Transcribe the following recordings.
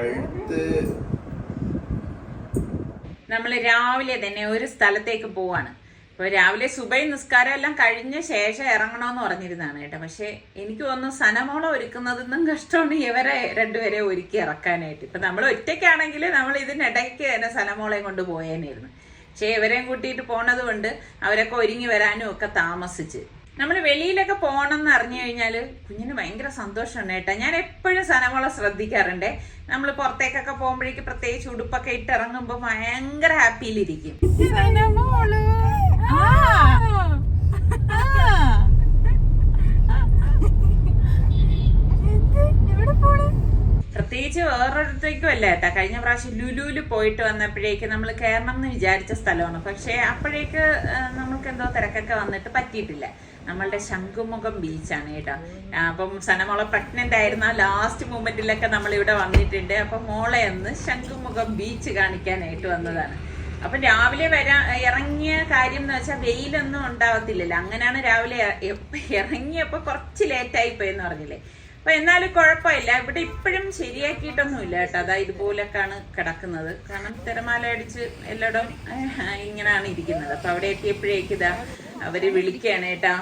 കഴുത്ത് നമ്മൾ രാവിലെ തന്നെ ഒരു സ്ഥലത്തേക്ക് പോവാണ്. അപ്പോൾ രാവിലെ സുബൈ നിസ്കാരം എല്ലാം കഴിഞ്ഞ ശേഷം ഇറങ്ങണമെന്ന് പറഞ്ഞിരുന്നാണ് കേട്ടോ. പക്ഷേ എനിക്ക് തോന്നുന്നു സനമോളം ഒരുക്കുന്നതെന്നും കഷ്ടമാണ് ഇവരെ രണ്ടുപേരെ ഒരുക്കി ഇറക്കാനായിട്ട്. ഇപ്പം നമ്മൾ ഒറ്റയ്ക്കാണെങ്കിൽ നമ്മൾ ഇതിനിടയ്ക്ക് തന്നെ സനമോളെ കൊണ്ട് പോയേനായിരുന്നു പക്ഷേ ഇവരെയും കൂട്ടിയിട്ട് പോണത് കൊണ്ട് അവരൊക്കെ ഒരുങ്ങി വരാനും ഒക്കെ താമസിച്ച്. നമ്മൾ വെളിയിലൊക്കെ പോകണം എന്ന് അറിഞ്ഞു കഴിഞ്ഞാൽ കുഞ്ഞിന് ഭയങ്കര സന്തോഷമാണ് കേട്ടോ. ഞാൻ എപ്പോഴും സനമോളെ ശ്രദ്ധിക്കാറുണ്ട്. നമ്മൾ പുറത്തേക്കൊക്കെ പോകുമ്പോഴേക്ക് പ്രത്യേകിച്ച് ഉടുപ്പൊക്കെ ഇട്ട് ഇറങ്ങുമ്പോൾ ഭയങ്കര ഹാപ്പിയിലിരിക്കും പ്രത്യേകിച്ച് വേറൊരിടത്തേക്കും അല്ല കേട്ടാ. കഴിഞ്ഞ പ്രാവശ്യം ലുലുവിൽ പോയിട്ട് വന്നപ്പോഴേക്ക് നമ്മൾ കയറണം എന്ന് വിചാരിച്ച സ്ഥലമാണ്. പക്ഷെ അപ്പോഴേക്ക് നമ്മൾക്ക് എന്തോ തിരക്കൊക്കെ വന്നിട്ട് പറ്റിയിട്ടില്ല. നമ്മളുടെ ശംഖുമുഖം ബീച്ചാണ് കേട്ടോ. അപ്പം സനമോളെ പ്രഗ്നന്റ് ആയിരുന്ന ലാസ്റ്റ് മൂമെന്റിലൊക്കെ നമ്മൾ ഇവിടെ വന്നിട്ടുണ്ട്. അപ്പൊ മോളെ ഒന്ന് ശംഖുമുഖം ബീച്ച് കാണിക്കാനായിട്ട് വന്നതാണ്. അപ്പൊ രാവിലെ വരാ ഇറങ്ങിയ കാര്യം എന്ന് വെച്ചാൽ വെയിലൊന്നും ഉണ്ടാവത്തില്ലല്ലോ. അങ്ങനെയാണ് രാവിലെ ഇറങ്ങിയപ്പോ കുറച്ച് ലേറ്റ് ആയി പോയെന്ന് പറഞ്ഞില്ലേ? അപ്പൊ എന്നാലും കുഴപ്പമില്ല. ഇവിടെ ഇപ്പോഴും ശരിയാക്കിയിട്ടൊന്നും ഇല്ല കേട്ടോ. അതാ ഇതുപോലൊക്കെയാണ് കിടക്കുന്നത്. കാരണം തിരമാല അടിച്ച് എല്ലായിടും ഇങ്ങനെയാണ് ഇരിക്കുന്നത്. അപ്പൊ അവിടെ എത്തിയപ്പോഴേക്ക് ഇതാ അവർ വിളിക്കുകയാണ് കേട്ടോ.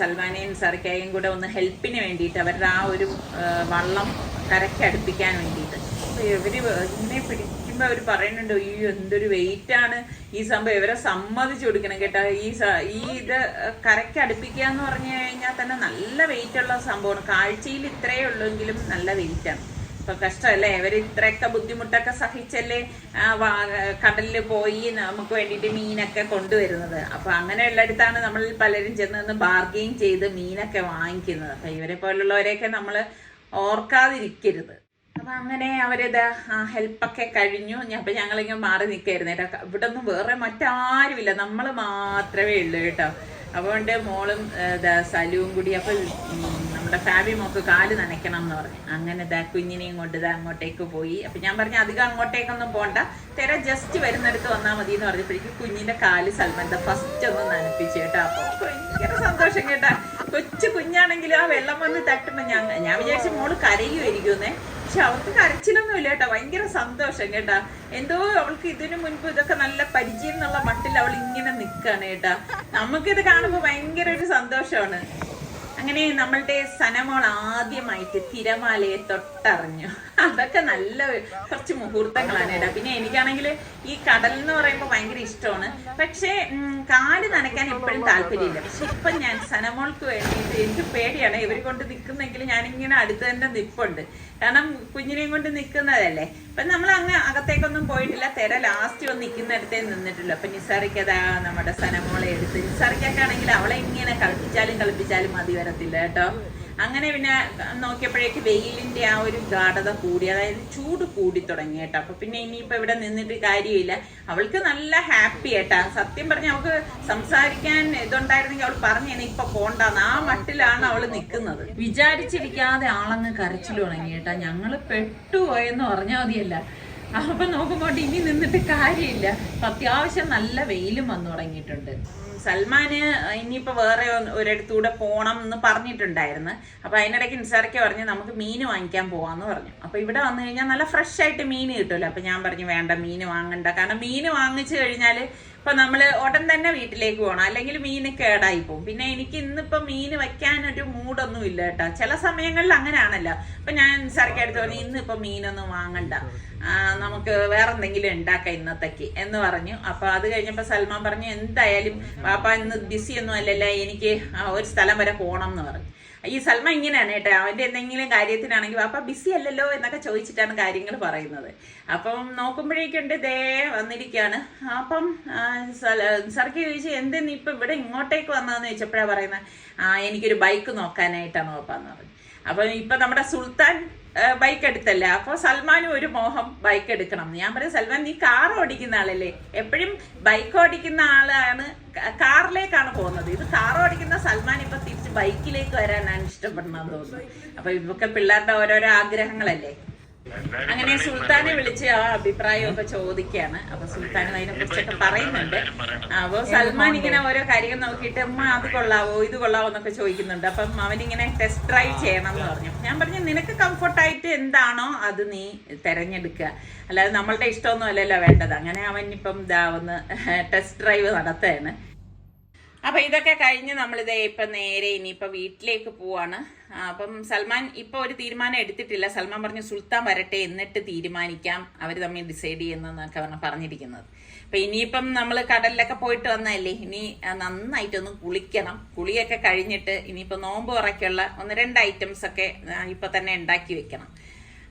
സൽമാനെയും സർക്കയും കൂടെ ഒന്ന് ഹെൽപ്പിന് വേണ്ടിയിട്ട് അവരുടെ ആ ഒരു വള്ളം കരയ്ക്ക് അടുപ്പിക്കാൻ വേണ്ടിയിട്ട്. അപ്പൊ ഇവർ ഇങ്ങനെ പിടിക്കുമ്പോ അവർ പറയുന്നുണ്ട് ഈ എന്തൊരു വെയിറ്റ് ആണ് ഈ സംഭവം. ഇവരെ സമ്മതിച്ചു കൊടുക്കണം കേട്ടോ. ഈ ഈ ഇത് കരയ്ക്ക് അടുപ്പിക്കുക എന്ന് പറഞ്ഞു കഴിഞ്ഞാൽ തന്നെ നല്ല വെയിറ്റ് ഉള്ള സംഭവമാണ്. കാഴ്ചയിൽ ഇത്രയേ ഉള്ളൂങ്കിലും നല്ല വെയിറ്റ് ആണ്. ഇപ്പൊ കഷ്ടമല്ലേ? ഇവർ ഇത്രയൊക്കെ ബുദ്ധിമുട്ടൊക്കെ സഹിച്ചല്ലേ കടലിൽ പോയി നമുക്ക് വേണ്ടിയിട്ട് മീനൊക്കെ കൊണ്ടുവരുന്നത്. അപ്പൊ അങ്ങനെയുള്ളിടത്താണ് നമ്മൾ പലരും ചെന്ന് ബാർഗെയിൻ ചെയ്ത് മീനൊക്കെ വാങ്ങിക്കുന്നത്. അപ്പൊ ഇവരെ പോലുള്ളവരെയൊക്കെ നമ്മൾ ഓർക്കാതിരിക്കരുത്. അപ്പൊ അങ്ങനെ അവരിത് ഹെൽപ്പൊക്കെ കഴിഞ്ഞു. അപ്പൊ ഞങ്ങളിങ്ങനെ മാറി നിൽക്കായിരുന്നു കേട്ടോ. ഇവിടെ ഒന്നും വേറെ മറ്റാരുമില്ല. നമ്മൾ മാത്രമേ ഉള്ളൂ കേട്ടോ. അതുകൊണ്ട് മോളും സലുവും കൂടി അപ്പൊ നമ്മുടെ ഫാബി മോക്ക് കാൽ നനയ്ക്കണം എന്ന് പറഞ്ഞു. അങ്ങനെ ദാ കുഞ്ഞിനെയും കൊണ്ട് ദാ അങ്ങോട്ടേക്ക് പോയി. അപ്പൊ ഞാൻ പറഞ്ഞു അധികം അങ്ങോട്ടേക്കൊന്നും പോണ്ട. തിര ജസ്റ്റ് വരുന്നിടത്ത് വന്നാൽ മതി എന്ന് പറഞ്ഞപ്പോഴേക്കും കുഞ്ഞിന്റെ കാൽ സൽമന്ത ഫസ്റ്റ് ഒന്ന് നനപ്പിച്ചു കേട്ടോ. അപ്പൊ ഭയങ്കര സന്തോഷം കേട്ടാ. കൊച്ചു കുഞ്ഞാണെങ്കിലും ആ വെള്ളം വന്ന് തട്ടുമ്പോ ഞാൻ ഞാൻ വിചാരിച്ചു മോൾ കരയുമായിരിക്കുമെന്നേ. പക്ഷെ അവൾക്ക് കരച്ചിലൊന്നും ഇല്ല കേട്ടോ. ഭയങ്കര സന്തോഷം കേട്ടാ. എന്തോ അവൾക്ക് ഇതിനു മുൻപ് ഇതൊക്കെ നല്ല പരിചയം എന്നുള്ള മട്ടിൽ അവൾ ഇങ്ങനെ നിൽക്കുകയാണ് കേട്ടാ. നമുക്കിത് കാണുമ്പോൾ ഭയങ്കര ഒരു സന്തോഷമാണ്. അങ്ങനെ നമ്മളുടെ സനമോൾ ആദ്യമായിട്ട് തിരമാലയെ തൊട്ടറിഞ്ഞു. അതൊക്കെ നല്ല കുറച്ച് മുഹൂർത്തങ്ങളാണ് കേട്ടോ. പിന്നെ എനിക്കാണെങ്കിൽ ഈ കടൽ എന്ന് പറയുമ്പോൾ ഭയങ്കര ഇഷ്ടമാണ്. പക്ഷേ കാട് നനയ്ക്കാൻ എപ്പോഴും താല്പര്യമില്ല. പക്ഷെ ഇപ്പം ഞാൻ സനമോൾക്ക് വേണ്ടിയിട്ട് എനിക്ക് പേടിയാണ്. ഇവർ കൊണ്ട് നിൽക്കുന്നെങ്കിൽ ഞാനിങ്ങനെ അടുത്ത് തന്നെ നിൽപ്പുണ്ട് കാരണം കുഞ്ഞിനെയും കൊണ്ട് നിൽക്കുന്നതല്ലേ അപ്പം നമ്മൾ അങ്ങ് അകത്തേക്കൊന്നും പോയിട്ടില്ല. തിര ലാസ്റ്റ് വന്ന് നിൽക്കുന്നിടത്തേ നിന്നിട്ടില്ല അപ്പം നിസാറിക്ക് അതാ നമ്മുടെ സനമോളെ എടുത്ത്. നിസാറിക്കൊക്കെ ആണെങ്കിൽ അവളെ ഇങ്ങനെ കളിപ്പിച്ചാലും കളിപ്പിച്ചാലും മതി വരത്തില്ല കേട്ടോ. അങ്ങനെ പിന്നെ നോക്കിയപ്പോഴേക്ക് വെയിലിന്റെ ആ ഒരു ഗാഠത കൂടി അതായത് ചൂട് കൂടി തുടങ്ങി കേട്ടോ. അപ്പൊ പിന്നെ ഇനിയിപ്പോ ഇവിടെ നിന്നിട്ട് കാര്യമില്ല. അവൾക്ക് നല്ല ഹാപ്പി ഏട്ടാ സത്യം പറഞ്ഞ അവൾക്ക് സംസാരിക്കാൻ ഇതുണ്ടായിരുന്നെങ്കിൽ അവൾ പറഞ്ഞു ഇപ്പൊ പോണ്ടാന്ന്. ആ മട്ടിലാണ് അവൾ നിൽക്കുന്നത് വിചാരിച്ചിരിക്കാതെ ആളങ്ങ് കരച്ചിൽ തുടങ്ങി കേട്ടാ. ഞങ്ങൾ പെട്ടുപോയെന്ന് പറഞ്ഞാൽ മതിയല്ല. അപ്പൊ നോക്കുമ്പോൾ ഇനി നിന്നിട്ട് കാര്യമില്ല. അത്യാവശ്യം നല്ല വെയിലും വന്നു തുടങ്ങിയിട്ടുണ്ട്. സൽമാന് ഇനിയിപ്പോ വേറെ ഒരിടത്തൂടെ പോണം എന്ന് പറഞ്ഞിട്ടുണ്ടായിരുന്നു. അപ്പൊ അതിനിടയ്ക്ക് നിസാറയ്ക്ക് പറഞ്ഞു നമുക്ക് മീൻ വാങ്ങിക്കാൻ പോവാന്ന് പറഞ്ഞു. അപ്പോൾ ഇവിടെ വന്നു കഴിഞ്ഞാൽ നല്ല ഫ്രഷ് ആയിട്ട് മീൻ കിട്ടുമല്ലോ. അപ്പൊ ഞാൻ പറഞ്ഞു വേണ്ട മീൻ വാങ്ങണ്ട. കാരണം മീൻ വാങ്ങിച്ചു കഴിഞ്ഞാൽ ഇപ്പൊ നമ്മൾ ഉടൻ തന്നെ വീട്ടിലേക്ക് പോകണം അല്ലെങ്കിൽ മീൻ കേടായി പോകും പിന്നെ എനിക്ക് ഇന്നിപ്പോ മീൻ വെക്കാനൊരു മൂഡൊന്നും ഇല്ല കേട്ടോ. ചില സമയങ്ങളിൽ അങ്ങനെയാണല്ലോ. അപ്പൊ ഞാൻ നിസാറയ്ക്ക് അടുത്ത് പറഞ്ഞു ഇന്നിപ്പോ മീനൊന്നും വാങ്ങണ്ട. നമുക്ക് വേറെ എന്തെങ്കിലും ഉണ്ടാക്കാം ഇന്നത്തേക്ക് എന്ന് പറഞ്ഞു. അപ്പൊ അത് കഴിഞ്ഞപ്പോ സൽമാൻ പറഞ്ഞു എന്തായാലും പാപ്പ ഇന്ന് ബിസി ഒന്നും അല്ലല്ല. എനിക്ക് ഒരു സ്ഥലം വരെ പോകണം എന്ന് പറഞ്ഞു. ഈ സൽമാൻ ഇങ്ങനെയാണ് കേട്ടോ. അവന്റെ എന്തെങ്കിലും കാര്യത്തിനാണെങ്കിൽ പാപ്പ ബിസി അല്ലല്ലോ എന്നൊക്കെ ചോദിച്ചിട്ടാണ് കാര്യങ്ങൾ പറയുന്നത്. അപ്പം നോക്കുമ്പോഴേക്കുണ്ട് ദേ വന്നിരിക്കുകയാണ്. അപ്പം സാർക്ക് ചോദിച്ചു എന്തെന്ന് നീ ഇപ്പൊ ഇവിടെ ഇങ്ങോട്ടേക്ക് വന്നതെന്ന് ചോദിച്ചപ്പോഴാ പറയുന്നത് ആ എനിക്കൊരു ബൈക്ക് നോക്കാനായിട്ടാണ് പാപ്പ എന്ന് പറഞ്ഞു. അപ്പൊ ഇപ്പൊ നമ്മുടെ സുൽത്താൻ ബൈക്ക് എടുത്തല്ലേ? അപ്പോൾ സൽമാനും ഒരു മോഹം ബൈക്ക് എടുക്കണം. ഞാൻ പറയും സൽമാൻ നീ കാർ ഓടിക്കുന്ന ആളല്ലേ? എപ്പോഴും ബൈക്ക് ഓടിക്കുന്ന ആളാണ്. കാറിലേക്കാണ് പോകുന്നത്. ഇത് കാർ ഓടിക്കുന്ന സൽമാൻ ഇപ്പൊ തിരിച്ച് ബൈക്കിലേക്ക് വരാനാണ് ഇഷ്ടപ്പെടുന്നത് തോന്നുന്നു. അപ്പൊ ഇതൊക്കെ പിള്ളേരുടെ ഓരോരോ ആഗ്രഹങ്ങളല്ലേ? അങ്ങനെ സുൽത്താനെ വിളിച്ച് ആ അഭിപ്രായമൊക്കെ ചോദിക്കാണ്. അപ്പൊ സുൽത്താൻ അതിനെ കുറിച്ചൊക്കെ പറയുന്നുണ്ട്. അപ്പൊ സൽമാൻ ഇങ്ങനെ ഓരോ കാര്യം നോക്കിയിട്ട് അമ്മ അത് കൊള്ളാവോ ഇത് കൊള്ളാവോ എന്നൊക്കെ ചോദിക്കുന്നുണ്ട്. അപ്പം അവനിങ്ങനെ ടെസ്റ്റ് ഡ്രൈവ് ചെയ്യണം എന്ന് പറഞ്ഞു. ഞാൻ പറഞ്ഞു നിനക്ക് കംഫർട്ടായിട്ട് എന്താണോ അത് നീ തെരഞ്ഞെടുക്കുക. അല്ലാതെ നമ്മളുടെ ഇഷ്ടമൊന്നും അല്ലല്ലോ വേണ്ടത്. അങ്ങനെ അവൻ ഇപ്പം ഒന്ന് ടെസ്റ്റ് ഡ്രൈവ് നടത്തുകയാണ്. അപ്പൊ ഇതൊക്കെ കഴിഞ്ഞ് നമ്മളിതേ ഇപ്പൊ നേരെ ഇനിയിപ്പൊ വീട്ടിലേക്ക് പോവാണ്. അപ്പം സൽമാൻ ഇപ്പൊ ഒരു തീരുമാനം എടുത്തിട്ടില്ല. സൽമാൻ പറഞ്ഞു സുൽത്താൻ വരട്ടെ എന്നിട്ട് തീരുമാനിക്കാം. അവർ തമ്മിൽ ഡിസൈഡ് ചെയ്യുന്നതെന്നൊക്കെ പറഞ്ഞു പറഞ്ഞിരിക്കുന്നത്. അപ്പൊ ഇനിയിപ്പം നമ്മൾ കടലിലൊക്കെ പോയിട്ട് വന്നതല്ലേ? ഇനി നന്നായിട്ടൊന്ന് കുളിക്കണം. കുളിയൊക്കെ കഴിഞ്ഞിട്ട് ഇനിയിപ്പൊ നോമ്പ് ഉറയ്ക്കുള്ള ഒന്ന് രണ്ട് ഐറ്റംസ് ഒക്കെ ഇപ്പൊ തന്നെ ഉണ്ടാക്കി വെക്കണം.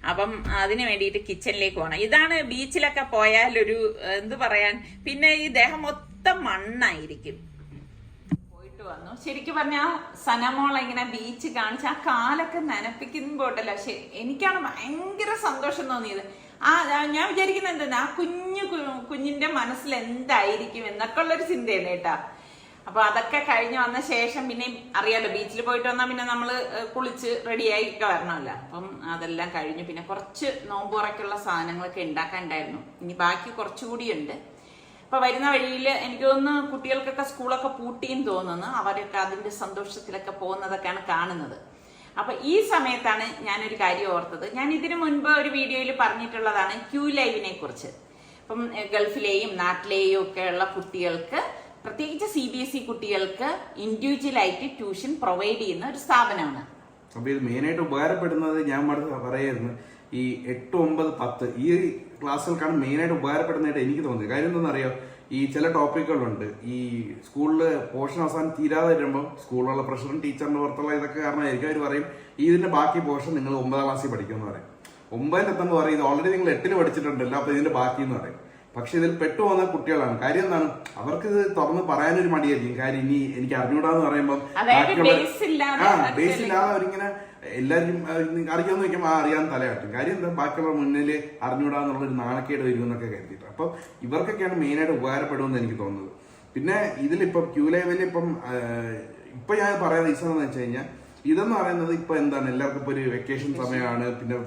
അപ്പം അതിന് വേണ്ടിയിട്ട് കിച്ചണിലേക്ക് പോകണം ഇതാണ് ബീച്ചിലൊക്കെ പോയാലൊരു എന്ത് പറയാൻ പിന്നെ ഈ ദേഹം മൊത്തം മണ്ണായിരിക്കും. പോയിട്ട് വന്നു. ശരിക്കും പറഞ്ഞാൽ സനമോള ഇങ്ങനെ ബീച്ച് കാണിച്ച് ആ കാലൊക്കെ നനപ്പിക്കുമ്പോട്ടല്ല ശരി എനിക്കാണ് ഭയങ്കര സന്തോഷം തോന്നിയത്. ആ ഞാൻ വിചാരിക്കുന്നത് എന്താ ആ കുഞ്ഞു കുഞ്ഞിന്റെ മനസ്സിൽ എന്തായിരിക്കും എന്നൊക്കെ ഉള്ളൊരു ചിന്തയാണ് കേട്ടാ അപ്പൊ അതൊക്കെ കഴിഞ്ഞ് വന്ന ശേഷം പിന്നെ അറിയാലോ ബീച്ചിൽ പോയിട്ട് വന്നാൽ പിന്നെ നമ്മൾ കുളിച്ച് റെഡിയായി ഒക്കെ അപ്പം അതെല്ലാം കഴിഞ്ഞു പിന്നെ കുറച്ച് നോമ്പുറയ്ക്കുള്ള സാധനങ്ങളൊക്കെ ഉണ്ടാക്കാനുണ്ടായിരുന്നു. ഇനി ബാക്കി കുറച്ചുകൂടി ഉണ്ട്. അപ്പൊ വരുന്ന വഴിയിൽ എനിക്ക് തോന്നുന്നു കുട്ടികൾക്കൊക്കെ സ്കൂളൊക്കെ പൂട്ടിയും തോന്നുന്നു. അവരൊക്കെ അതിന്റെ സന്തോഷത്തിലൊക്കെ പോകുന്നതൊക്കെയാണ് കാണുന്നത്. അപ്പൊ ഈ സമയത്താണ് ഞാനൊരു കാര്യം ഓർത്തത്. ഞാൻ ഇതിനു മുൻപ് ഒരു വീഡിയോയിൽ പറഞ്ഞിട്ടുള്ളതാണ് ക്യൂ ലൈവിനെ കുറിച്ച്. ഇപ്പം ഗൾഫിലെയും നാട്ടിലെയും ഒക്കെ ഉള്ള കുട്ടികൾക്ക് പ്രത്യേകിച്ച് സി ബി എസ് ഇ കുട്ടികൾക്ക് ഇൻഡിവിജ്വൽ ആയിട്ട് ട്യൂഷൻ പ്രൊവൈഡ് ചെയ്യുന്ന ഒരു സ്ഥാപനമാണ്. അപ്പൊ ഇത് മെയിനായിട്ട് ഉപകാരപ്പെടുന്നത് ഞാൻ പറയായിരുന്നു ഈ എട്ട് ഒമ്പത് പത്ത് ഈ ക്ലാസ്സുകൾക്കാണ് മെയിനായിട്ട് ഉപകാരപ്പെടുന്നതായിട്ട് എനിക്ക് തോന്നിയത്. കാര്യം എന്താണെന്നറിയോ? ഈ ചില ടോപ്പിക്കുകളുണ്ട്. ഈ സ്കൂളിൽ പോർഷൻ അവസാനം തീരാതെ വരുമ്പോൾ സ്കൂളിലുള്ള പ്രഷറും ടീച്ചറിന്റെ പുറത്തുള്ള ഇതൊക്കെ കാരണമായിരിക്കും. അവർ പറയും ഇതിന്റെ ഇതിന്റെ ബാക്കി പോർഷൻ നിങ്ങൾ ഒമ്പതാം ക്ലാസ്സിൽ പഠിക്കുമെന്ന് പറയും. ഒമ്പതിലെത്തുമ്പോൾ പറയും ഇത് ഓൾറെഡി നിങ്ങൾ എട്ടിന് പഠിച്ചിട്ടുണ്ടല്ലോ അപ്പോൾ ഇതിന്റെ ബാക്കി എന്ന് പറയും. പക്ഷെ ഇതിൽ പെട്ടു പോകുന്ന കുട്ടികളാണ്. കാര്യം എന്താണ്? അവർക്ക് ഇത് തുറന്ന് പറയാനൊരു മടിയായിരിക്കും. കാര്യം ഇനി എനിക്ക് അറിഞ്ഞൂടാന്ന് പറയുമ്പോൾ ബേസ് ഇല്ലാതെ അവരിങ്ങനെ എല്ലാവരും അറിയാമെന്ന് വെക്കുമ്പോൾ ആ അറിയാൻ തലയാട്ടും കാര്യം എന്താ? ബാക്കിയുള്ള മുന്നിൽ അറിഞ്ഞൂടാന്നുള്ള ഒരു നാണക്കേട് വരുമെന്നൊക്കെ കരുതിയിട്ട്. അപ്പൊ ഇവർക്കൊക്കെയാണ് മെയിനായിട്ട് ഉപകാരപ്പെടുമെന്ന് എനിക്ക് തോന്നുന്നത്. പിന്നെ ഇതിലിപ്പം ക്യൂ ലെവലിൽ ഇപ്പം ഇപ്പൊ ഞാൻ പറയാൻ റീസൺ എന്ന് വെച്ച് കഴിഞ്ഞാൽ ഇതെന്ന് പറയുന്നത് ഇപ്പൊ എന്താണ്? എല്ലാവർക്കും ഇപ്പൊ ഒരു വെക്കേഷൻ സമയമാണ്. പിന്നെ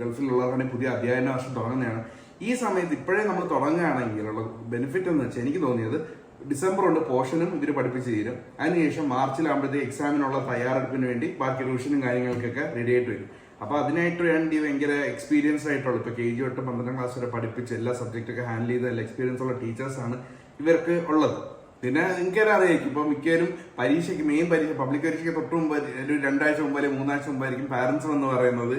ഗൾഫിലുള്ളവർക്കാണെങ്കിൽ പുതിയ അധ്യയന വർഷം തുടങ്ങുന്നതാണ്. ഈ സമയത്ത് ഇപ്പോഴേ നമ്മൾ തുടങ്ങുകയാണെങ്കിലുള്ള ബെനിഫിറ്റ് എന്ന് വെച്ചാൽ എനിക്ക് തോന്നിയത് ഡിസംബർ കൊണ്ട് പോർഷനും ഇവർ പഠിപ്പിച്ച് തീരും. അതിനുശേഷം മാർച്ചിലാകുമ്പോഴത്തേക്ക് എക്സാമിനുള്ള തയ്യാറെടുപ്പിന് വേണ്ടി ബാക്കി റിവിഷനും കാര്യങ്ങൾക്കൊക്കെ റെഡി ആയിട്ട് വരും. അപ്പോൾ അതിനായിട്ട് വേണ്ടി ഭയങ്കര എക്സ്പീരിയൻസ് ആയിട്ടുള്ള. ഇപ്പൊ കെ ജി തൊട്ട് പന്ത്രണ്ടാം ക്ലാസ് വരെ പഠിപ്പിച്ച് എല്ലാ സബ്ജക്റ്റൊക്കെ ഹാൻഡിൽ ചെയ്ത എല്ലാ എക്സ്പീരിയൻസ് ഉള്ള ടീച്ചേഴ്സാണ് ഇവർക്ക് ഉള്ളത്. പിന്നെ എനിക്കൊരു അറിയായിരിക്കും. ഇപ്പൊ മിക്കവരും പരീക്ഷയ്ക്ക് മെയിൻ പരീക്ഷ പബ്ലിക് പരീക്ഷയ്ക്ക് തൊട്ട് മുമ്പ് ഒരു രണ്ടാഴ്ച മുമ്പ് അല്ലെങ്കിൽ മൂന്നാഴ്ച മുമ്പായിരിക്കും പാരന്റ്സ് എന്ന് പറയുന്നത്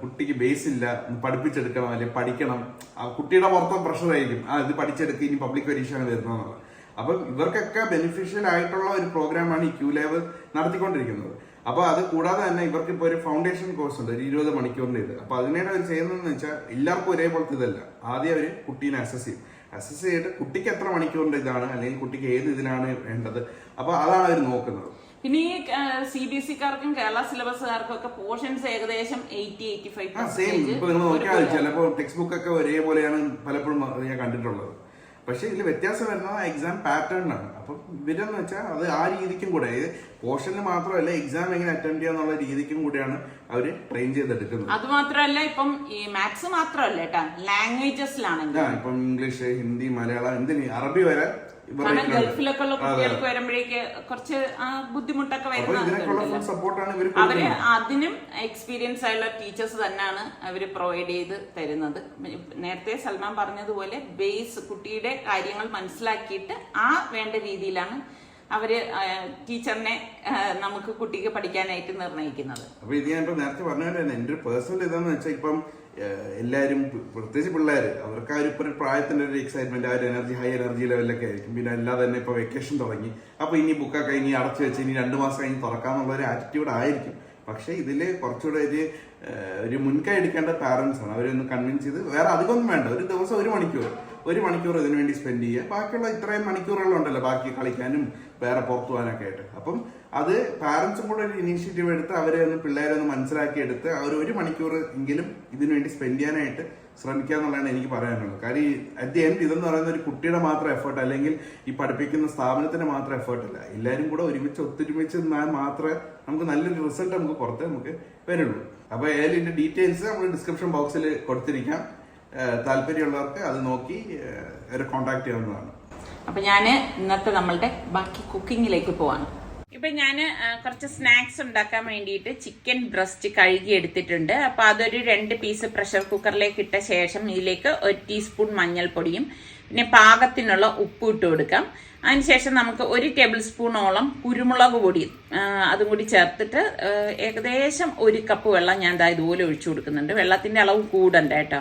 കുട്ടിക്ക് ബേസ് ഇല്ല പഠിപ്പിച്ചെടുക്കണം അല്ലെങ്കിൽ പഠിക്കണം. ആ കുട്ടിയുടെ മൊത്തം പ്രഷർ ആയിരിക്കും. ആ ഇത് പഠിച്ചെടുക്കുക ഇനി പബ്ലിക് പരീക്ഷയാണ് വരുന്നതെന്നുള്ളത് അപ്പം ഇവർക്കൊക്കെ ബെനിഫിഷ്യൽ ആയിട്ടുള്ള ഒരു പ്രോഗ്രാമാണ് ഈ ക്യൂ ലാബ് നടത്തിക്കൊണ്ടിരിക്കുന്നത്. അപ്പൊ അത് കൂടാതെ തന്നെ ഇവർക്ക് ഇപ്പോൾ ഒരു ഫൗണ്ടേഷൻ കോഴ്സ് ഉണ്ട് ഒരു ഇരുപത് മണിക്കൂറിന്റെ ഇത്. അപ്പൊ അതിനായിട്ട് അവർ ചെയ്യുന്നതെന്ന് വെച്ചാൽ എല്ലാവർക്കും ഒരേപോലത്തെ ഇതല്ല. ആദ്യം അവർ കുട്ടീനെ അസസ് ചെയ്യും. അസസ് ചെയ്തിട്ട് കുട്ടിക്ക് എത്ര മണിക്കൂറിന്റെ ഇതാണ് അല്ലെങ്കിൽ കുട്ടിക്ക് ഏത് ഇതിലാണ് വേണ്ടത്. അപ്പൊ അതാണ് അവർ നോക്കുന്നത്. പിന്നെ ഈ സി ബി എസ് സിക്കാർക്കും കേരള സിലബസുകാർക്കും ഒക്കെ പോർഷൻസ് ഏകദേശം എയ്റ്റി എയ്റ്റി ഫൈവ് സെയിം ഇപ്പൊ നിങ്ങൾ നോക്കിയാൽ ചിലപ്പോൾ ടെക്സ്റ്റ് ബുക്ക് ഒക്കെ ഒരേപോലെയാണ് പലപ്പോഴും ഞാൻ കണ്ടിട്ടുള്ളത്. പക്ഷെ ഇതിൽ വ്യത്യാസം വരുന്നത് എക്സാം പാറ്റേണിനാണ് അപ്പം ഇവരെന്ന് വെച്ചാൽ അത് ആ രീതിക്കും കൂടെ പോർഷനിൽ മാത്രമല്ല എക്സാം എങ്ങനെ അറ്റൻഡ് ചെയ്യാന്നുള്ള രീതിക്കും കൂടെയാണ് അവർ ട്രെയിൻ ചെയ്തെടുക്കുന്നത്. അത് മാത്രമല്ല ഇപ്പം ഈ മാത്സ് മാത്രമല്ല കേട്ടാ ഇപ്പം ഇംഗ്ലീഷ് ഹിന്ദി മലയാളം എന്തിന് അറബി വരെ കാരണം ഇതിലുണ്ട്. ഗൾഫിലൊക്കെ ഉള്ള അതെ. കുട്ടികൾക്ക് വരുമ്പോഴേക്ക് കുറച്ച് ബുദ്ധിമുട്ടൊക്കെ അവർ അതിനും എക്സ്പീരിയൻസ് ആയുള്ള ടീച്ചേഴ്സ് തന്നെയാണ് അവർ പ്രൊവൈഡ് ചെയ്ത് തരുന്നത് നേരത്തെ സൽമാൻ പറഞ്ഞതുപോലെ ബേസ് കുട്ടിയുടെ കാര്യങ്ങൾ മനസ്സിലാക്കിയിട്ട് ആ വേണ്ട രീതിയിലാണ് അവർ ടീച്ചറിനെ നമുക്ക് കുട്ടിക്ക് പഠിക്കാനായിട്ട് നിർണയിക്കുന്നത് അപ്പൊ ഇത് ഞാൻ ഇപ്പൊ നേരത്തെ പറഞ്ഞ പോലെ തന്നെ ഒരു പേഴ്സണൽ ഇതെന്ന് വെച്ചാൽ ഇപ്പം എല്ലാവരും പ്രത്യേകിച്ച് പിള്ളേർ അവർക്ക് ആ ഒരു ഇപ്പൊ ഒരു പ്രായത്തിന്റെ ഒരു എക്സൈറ്റ്മെന്റ് ആ ഒരു എനർജി ഹൈ എനർജി ലെവലിലൊക്കെ ആയിരിക്കും. പിന്നെ അല്ലാതെ തന്നെ ഇപ്പൊ വെക്കേഷൻ തുടങ്ങി. അപ്പൊ ഇനി ബുക്കൊക്കെ ഇനി അടച്ചു വെച്ച് ഇനി രണ്ടു മാസം കഴിഞ്ഞ് തുറക്കാന്നുള്ള ഒരു ആറ്റിറ്റ്യൂഡ് ആയിരിക്കും. പക്ഷെ ഇതിൽ കുറച്ചുകൂടെ ഒരു ഒരു മുൻകൈ എടുക്കേണ്ട പാരന്റ്സ് ആണ്. അവരൊന്ന് കൺവിൻസ് ചെയ്ത് വേറെ അധികമൊന്നും വേണ്ട. ഒരു ദിവസം ഒരു മണിക്കൂർ. ഒരു മണിക്കൂർ ഇതിനു വേണ്ടി സ്പെൻഡ് ചെയ്യുക. ബാക്കിയുള്ള ഇത്രയും മണിക്കൂറുകളുണ്ടല്ലോ. ബാക്കി കളിക്കാനും വേറെ പുറത്തു പോകാനൊക്കെ ആയിട്ട്. അപ്പം അത് പാരന്റ്സും കൂടെ ഒരു ഇനീഷ്യേറ്റീവ് എടുത്ത് അവരെ ഒന്ന് പിള്ളേരെ ഒന്ന് മനസ്സിലാക്കി എടുത്ത് അവർ ഒരു മണിക്കൂർ എങ്കിലും ഇതിനു വേണ്ടി സ്പെൻഡ് ചെയ്യാനായിട്ട് ശ്രമിക്കുക എന്നുള്ളതാണ് എനിക്ക് പറയാനുള്ളത്. കാര്യം അറ്റ് ദി എൻഡ് ഇതെന്ന് പറയുന്ന ഒരു കുട്ടിയുടെ മാത്രം എഫേർട്ട് അല്ലെങ്കിൽ ഈ പഠിപ്പിക്കുന്ന സ്ഥാപനത്തിന്റെ മാത്രം എഫേർട്ട് അല്ല. എല്ലാവരും കൂടെ ഒരുമിച്ച് ഒത്തൊരുമിച്ച് നിന്നാൽ മാത്രമേ നമുക്ക് നല്ലൊരു റിസൾട്ട് നമുക്ക് പുറത്ത് നമുക്ക് വരുള്ളൂ. അപ്പോൾ ഏതായാലും ഡീറ്റെയിൽസ് നമ്മൾ ഡിസ്ക്രിപ്ഷൻ ബോക്സിൽ കൊടുത്തിരിക്കാം. താല്പര്യമുള്ളവർക്ക് അത് നോക്കി അവരെ കോൺടാക്ട് ചെയ്യാവുന്നതാണ്. അപ്പൊ ഞാൻ ഇന്നത്തെ നമ്മളുടെ ബാക്കി കുക്കിങ്ങിലേക്ക് പോവാണ്. ഇപ്പൊ ഞാൻ കുറച്ച് സ്നാക്സ് ഉണ്ടാക്കാൻ വേണ്ടിയിട്ട് ചിക്കൻ ബ്രസ്റ്റ് കഴുകി എടുത്തിട്ടുണ്ട് അപ്പൊ അതൊരു രണ്ട് പീസ് പ്രഷർ കുക്കറിലേക്ക് ഇട്ട ശേഷം ഇതിലേക്ക് ഒരു ടീസ്പൂൺ മഞ്ഞൾപ്പൊടിയും പിന്നെ പാകത്തിനുള്ള ഉപ്പ് ഇട്ട് കൊടുക്കാം. അതിനുശേഷം നമുക്ക് ഒരു ടേബിൾ സ്പൂണോളം കുരുമുളക് പൊടി അതും കൂടി ചേർത്തിട്ട് ഏകദേശം ഒരു കപ്പ് വെള്ളം ഞാൻ ദാ ഇതുപോലെ ഒഴിച്ചു കൊടുക്കുന്നുണ്ട്. വെള്ളത്തിന്റെ അളവ് കൂടണ്ട കേട്ടോ.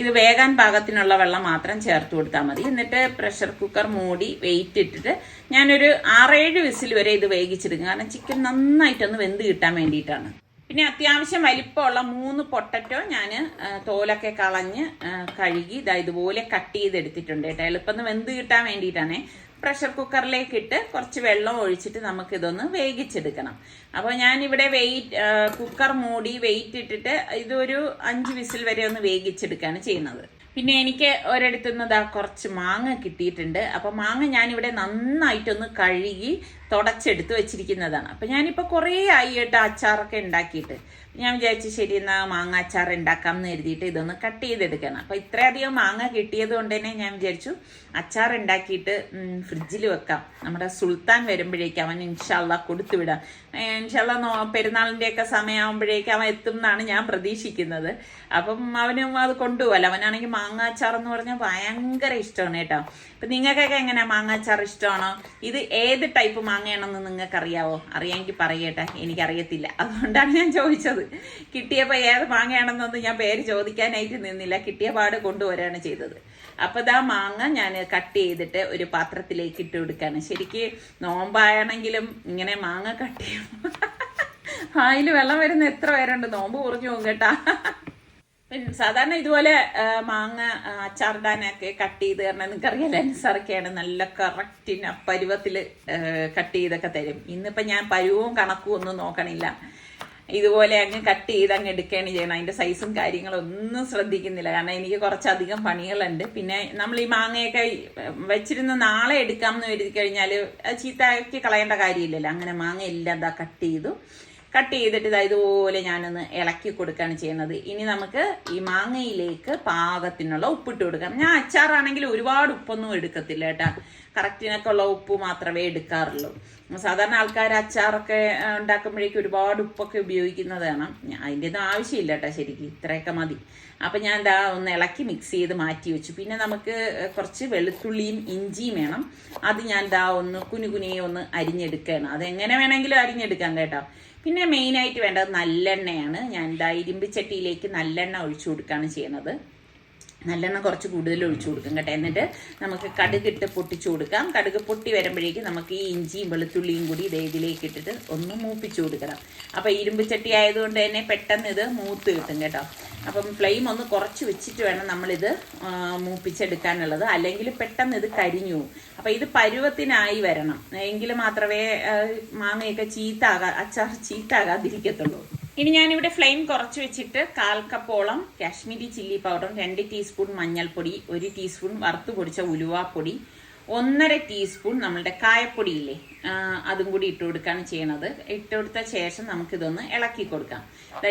ഇത് വേഗാൻ പാകത്തിനുള്ള വെള്ളം മാത്രം ചേർത്ത് കൊടുത്താൽ മതി. എന്നിട്ട് പ്രഷർ കുക്കർ മൂടി വെയിറ്റ് ഇട്ടിട്ട് ഞാനൊരു ആറേഴ് വിസിൽ വരെ ഇത് വേവിച്ചെടുക്കും. കാരണം ചിക്കൻ നന്നായിട്ടൊന്ന് വെന്ത് കിട്ടാൻ വേണ്ടിയിട്ടാണ്. പിന്നെ അത്യാവശ്യം വലിപ്പമുള്ള മൂന്ന് പൊട്ടറ്റോ ഞാൻ തോലൊക്കെ കളഞ്ഞ് കഴുകി ഇതാ ഇതുപോലെ കട്ട് ചെയ്തെടുത്തിട്ടുണ്ട് കേട്ടോ. എളുപ്പം വെന്ത് കിട്ടാൻ വേണ്ടിയിട്ടാണ്. പ്രഷർ കുക്കറിലേക്ക് ഇട്ട് കുറച്ച് വെള്ളം ഒഴിച്ചിട്ട് നമുക്ക് ഇതൊന്ന് വേവിച്ചെടുക്കണം. അപ്പോൾ ഇവിടെ വെയിറ്റ് കുക്കർ മൂടി വെയിറ്റ് ഇട്ടിട്ട് ഇതൊരു അഞ്ച് വിസിൽ വരെ ഒന്ന് വേവിച്ചെടുക്കുകയാണ് ചെയ്യുന്നത്. പിന്നെ എനിക്ക് ഒരിടത്തുനിന്ന് ഇതാ കുറച്ച് മാങ്ങ കിട്ടിയിട്ടുണ്ട്. അപ്പോൾ മാങ്ങ ഞാനിവിടെ നന്നായിട്ടൊന്ന് കഴുകി തുടച്ചെടുത്ത് വെച്ചിരിക്കുന്നതാണ്. അപ്പോൾ ഞാനിപ്പോൾ കുറേ ആയി കേട്ടോ അച്ചാറൊക്കെ ഉണ്ടാക്കിയിട്ട്. ഞാൻ വിചാരിച്ചു ശരി എന്നാ മാങ്ങ അച്ചാർ ഉണ്ടാക്കാം എന്ന് എഴുതിയിട്ട് ഇതൊന്ന് കട്ട് ചെയ്തെടുക്കണം. അപ്പോൾ ഇത്രയധികം മാങ്ങ കിട്ടിയത് കൊണ്ട് തന്നെ ഞാൻ വിചാരിച്ചു അച്ചാർ ഉണ്ടാക്കിയിട്ട് ഫ്രിഡ്ജിൽ വെക്കാം. നമ്മുടെ സുൽത്താൻ വരുമ്പോഴേക്കും അവൻ ഇൻഷാല്ല കൊടുത്തു വിടാം നോ പെരുന്നാളിന്റെയൊക്കെ സമയമാകുമ്പോഴേക്കും അവൻ എത്തും എന്നാണ് ഞാൻ പ്രതീക്ഷിക്കുന്നത്. അപ്പം അവനും അത് കൊണ്ടുപോകല്ല അവനാണെങ്കിൽ മാങ്ങാച്ചാർ എന്ന് പറഞ്ഞാൽ ഭയങ്കര ഇഷ്ടമാണ് കേട്ടോ. അപ്പം നിങ്ങൾക്കൊക്കെ എങ്ങനെ മാങ്ങാച്ചാർ ഇഷ്ടമാണോ? ഇത് ഏത് ടൈപ്പ് മാങ്ങയാണെന്ന് നിങ്ങൾക്ക് അറിയാവോ അറിയാമെങ്കിൽ പറയട്ടെ. എനിക്കറിയത്തില്ല. അതുകൊണ്ടാണ് ഞാൻ ചോദിച്ചത്. കിട്ടിയപ്പോൾ ഏത് മാങ്ങയാണെന്നൊന്നും ഞാൻ പേര് ചോദിക്കാനായിട്ട് നിന്നില്ല. കിട്ടിയ പാട് കൊണ്ടുവരികയാണ് ചെയ്തത്. അപ്പോൾ ഇതാ മാങ്ങ ഞാൻ കട്ട് ചെയ്തിട്ട് ഒരു പാത്രത്തിലേക്ക് ഇട്ട് കൊടുക്കുകയാണ് ശരിക്ക് നോമ്പായാണെങ്കിലും ഇങ്ങനെ മാങ്ങ കട്ട് ചെയ്യുമ്പോൾ അതിൽ വെള്ളം വരുന്ന എത്ര പേരുണ്ട്? നോമ്പ് കുറഞ്ഞു പോകും കേട്ടാ. സാധാരണ ഇതുപോലെ മാങ്ങ അച്ചാർദാനൊക്കെ കട്ട് ചെയ്ത് തരണം നിങ്ങൾക്കറിയാലോ അനുസറിക്കാണ് നല്ല കറക്റ്റിന് പരുവത്തിൽ കട്ട് ചെയ്തൊക്കെ തരും. ഇന്നിപ്പോൾ ഞാൻ പരുവവും കണക്കും ഒന്നും നോക്കണില്ല. ഇതുപോലെ അങ്ങ് കട്ട് ചെയ്ത് അങ്ങ് എടുക്കുകയാണ് ചെയ്യണം അതിന്റെ സൈസും കാര്യങ്ങളും ഒന്നും ശ്രദ്ധിക്കുന്നില്ല. കാരണം എനിക്ക് കുറച്ചധികം പണികളുണ്ട്. പിന്നെ നമ്മൾ ഈ മാങ്ങയൊക്കെ വെച്ചിരുന്ന നാളെ എടുക്കാം എന്ന് കരുതി കഴിഞ്ഞാൽ ചീത്തയാക്കി കളയേണ്ട കാര്യമില്ലല്ലോ. അങ്ങനെ മാങ്ങ എല്ലാം ഇതാ കട്ട് ചെയ്തു. കട്ട് ചെയ്തിട്ട് ഇതാ ഇതുപോലെ ഞാനൊന്ന് ഇളക്കി കൊടുക്കുകയാണ് ചെയ്യുന്നത്. ഇനി നമുക്ക് ഈ മാങ്ങയിലേക്ക് പാകത്തിനുള്ള ഉപ്പിട്ട് കൊടുക്കാം. ഞാൻ അച്ചാറാണെങ്കിൽ ഒരുപാട് ഉപ്പൊന്നും എടുക്കത്തില്ല കേട്ടാ. കറക്റ്റിനൊക്കെ ഉള്ള ഉപ്പ് മാത്രമേ എടുക്കാറുള്ളൂ. സാധാരണ ആൾക്കാർ അച്ചാറൊക്കെ ഉണ്ടാക്കുമ്പോഴേക്കും ഒരുപാട് ഉപ്പൊക്കെ ഉപയോഗിക്കുന്നതാണ്. അതിന്റെ ഒന്നും ആവശ്യമില്ല കേട്ടോ ശരിക്കും. ഇത്രയൊക്കെ മതി. അപ്പം ഞാൻ എന്താ ഒന്ന് ഇളക്കി മിക്സ് ചെയ്ത് മാറ്റി വെച്ചു. പിന്നെ നമുക്ക് കുറച്ച് വെളുത്തുള്ളിയും ഇഞ്ചിയും വേണം. അത് ഞാൻ ദാ ഒന്ന് കുനുകുനിയെ ഒന്ന് അരിഞ്ഞെടുക്കുകയാണ്. അതെങ്ങനെ വേണമെങ്കിലും അരിഞ്ഞെടുക്കാം കേട്ടോ. പിന്നെ മെയിനായിട്ട് വേണ്ടത് നല്ലെണ്ണയാണ്. ഞാൻ ദാ ഇരുമ്പ് ചട്ടിയിലേക്ക് നല്ലെണ്ണ ഒഴിച്ചു കൊടുക്കുകയാണ് ചെയ്യണത് നല്ലെണ്ണ കുറച്ച് കൂടുതൽ ഒഴിച്ചു കൊടുക്കും കേട്ടോ. എന്നിട്ട് നമുക്ക് കടുകിട്ട് പൊട്ടിച്ചു കൊടുക്കാം. കടുക് പൊട്ടി വരുമ്പോഴേക്കും നമുക്ക് ഈ ഇഞ്ചിയും വെളുത്തുള്ളിയും കൂടി ഇതേ ഇതിലേക്ക് ഇട്ടിട്ട് ഒന്ന് മൂപ്പിച്ചു കൊടുക്കണം. അപ്പോൾ ഇരുമ്പ് ചട്ടി ആയതുകൊണ്ട് തന്നെ പെട്ടെന്ന് ഇത് മൂത്ത് കിട്ടും കേട്ടോ. അപ്പം ഫ്ലെയിം ഒന്ന് കുറച്ച് വെച്ചിട്ട് വേണം നമ്മളിത് മൂപ്പിച്ചെടുക്കാനുള്ളത്. അല്ലെങ്കിൽ പെട്ടെന്ന് ഇത് കരിഞ്ഞു അപ്പം ഇത് പരുവത്തിനായി വരണം. എങ്കിൽ മാത്രമേ മാങ്ങയൊക്കെ ചീത്താകാ അച്ചാർ ചീത്താകാതിരിക്കത്തുള്ളൂ. ഇനി ഞാനിവിടെ ഫ്ലെയിം കുറച്ച് വെച്ചിട്ട് കാൽ കപ്പോളം കാശ്മീരി ചില്ലി പൗഡറും രണ്ട് ടീസ്പൂൺ മഞ്ഞൾപ്പൊടി ഒരു ടീസ്പൂൺ വറുത്ത് പൊടിച്ച ഉലുവാപ്പൊടി ഒന്നര ടീസ്പൂൺ നമ്മളുടെ കായപ്പൊടിയില്ലേ അതും കൂടി ഇട്ട് കൊടുക്കുകയാണ് ചെയ്യണത്. ഇട്ട് കൊടുത്ത ശേഷം നമുക്കിതൊന്ന് ഇളക്കി കൊടുക്കാം.